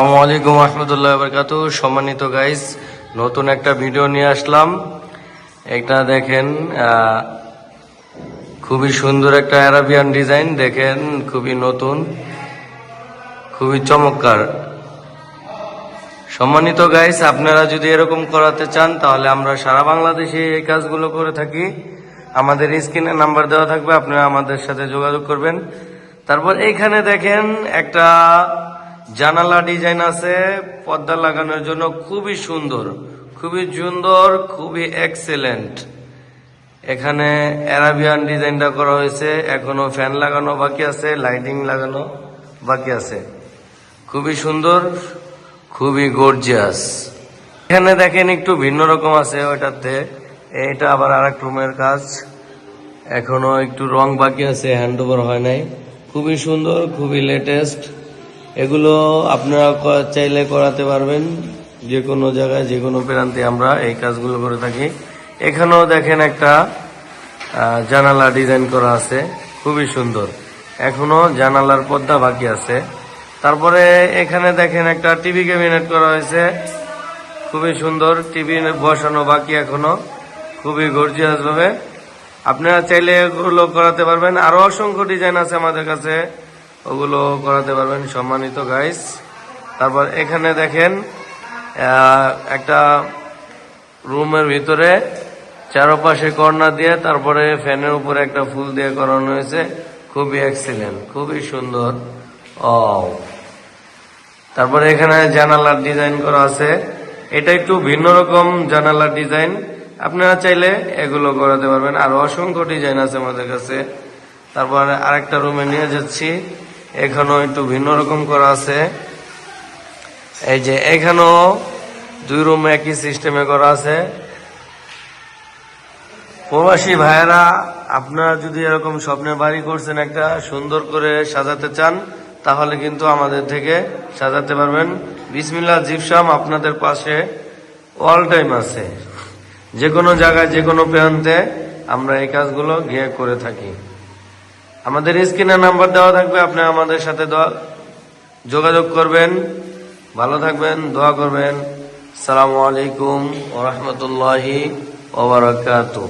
আসসালামু আলাইকুম রহমতুল্লাহ বরকাত সম্মানিত গাইস নতুন একটা ভিডিও নিয়ে আসলাম। একটা দেখেন খুবই সুন্দর একটা অ্যারাবিয়ান ডিজাইন দেখেন, খুবই নতুন, খুবই চমৎকার। সম্মানিত গাইস আপনারা যদি এরকম করাতে চান, তাহলে আমরা সারা বাংলাদেশে এই কাজগুলো করে থাকি। আমাদের স্ক্রিনে নাম্বার দেওয়া থাকবে, আপনারা আমাদের সাথে যোগাযোগ করবেন। তারপর এইখানে দেখেন একটা জানালা ডিজাইন আছে, পর্দা লাগানোর জন্য খুবই সুন্দর খুবই সুন্দর, খুবই এক্সেলেন্ট এখানে অ্যারাবিয়ান ডিজাইনটা করা হয়েছে, এখনও ফ্যান লাগানো বাকি আছে লাইটিং লাগানো বাকি আছে। খুবই সুন্দর, খুবই গর্জিয়াস এখানে দেখেন একটু ভিন্ন রকম আছে ওইটাতে এটা আবার আর রুমের কাজ। এখনও একটু রং বাকি আছে হ্যান্ড ওভার হয় নাই। খুবই সুন্দর, খুবই লেটেস্ট এগুলো আপনারা চাইলে করাতে পারবেন। যে কোনো জায়গায় যে কোনো প্রান্তে আমরা এই কাজগুলো করে থাকি। এখানেও দেখেন একটা জানালা ডিজাইন করা আছে। খুবই সুন্দর। এখনও জানালার পর্দা বাকি আছে। তারপরে এখানে দেখেন একটা টিভি ক্যাবিনেট করা হয়েছে। খুবই সুন্দর। টিভি বসানো বাকি এখনও। খুবই গর্জিয়াস ভাবে আপনারা চাইলে এগুলো করাতে পারবেন। আরও অসংখ্য ডিজাইন আছে আমাদের কাছে। ওগুলো করাতে পারবেন সম্মানিত গাইস তারপর এখানে দেখেন একটা রুমের ভিতরে চারপাশে কর্নার দিয়ে, তারপরে ফ্যানের উপরে একটা ফুল দিয়ে করানো হয়েছে। খুবই এক্সিলেন্ট খুবই সুন্দর। ও তারপরে এখানে জানালার ডিজাইন করা আছে। এটা একটু ভিন্ন রকম জানালার ডিজাইন আপনারা চাইলে এগুলো করাতে পারবেন। আর অসংখ্য ডিজাইন আছে আমাদের কাছে। তারপরে আরেকটা রুমে নিয়ে যাচ্ছি। এখানেও একটু ভিন্ন রকম করা আছে। এই যে এখানেও দুই রুম একই সিস্টেমে করা আছে। প্রবাসী ভাইয়েরা, আপনারা যদি এরকম স্বপ্নের বাড়ি করছেন একটা সুন্দর করে সাজাতে চান, তাহলে কিন্তু আমাদের থেকে সাজাতে পারবেন। বিসমিল্লা জিপসাম আপনাদের পাশে অল টাইম আছে। যে কোনো জায়গায় যে কোনো প্রান্তে আমরা এই কাজগুলো গিয়ে করে থাকি। আমাদের স্ক্রিনের নাম্বার দেওয়া থাকবে, আপনি আমাদের সাথে যোগাযোগ করবেন। ভালো থাকবেন, দোয়া করবেন। সালামু আলাইকুম ওরহমতুল্লাহি ওবরাকাতুহ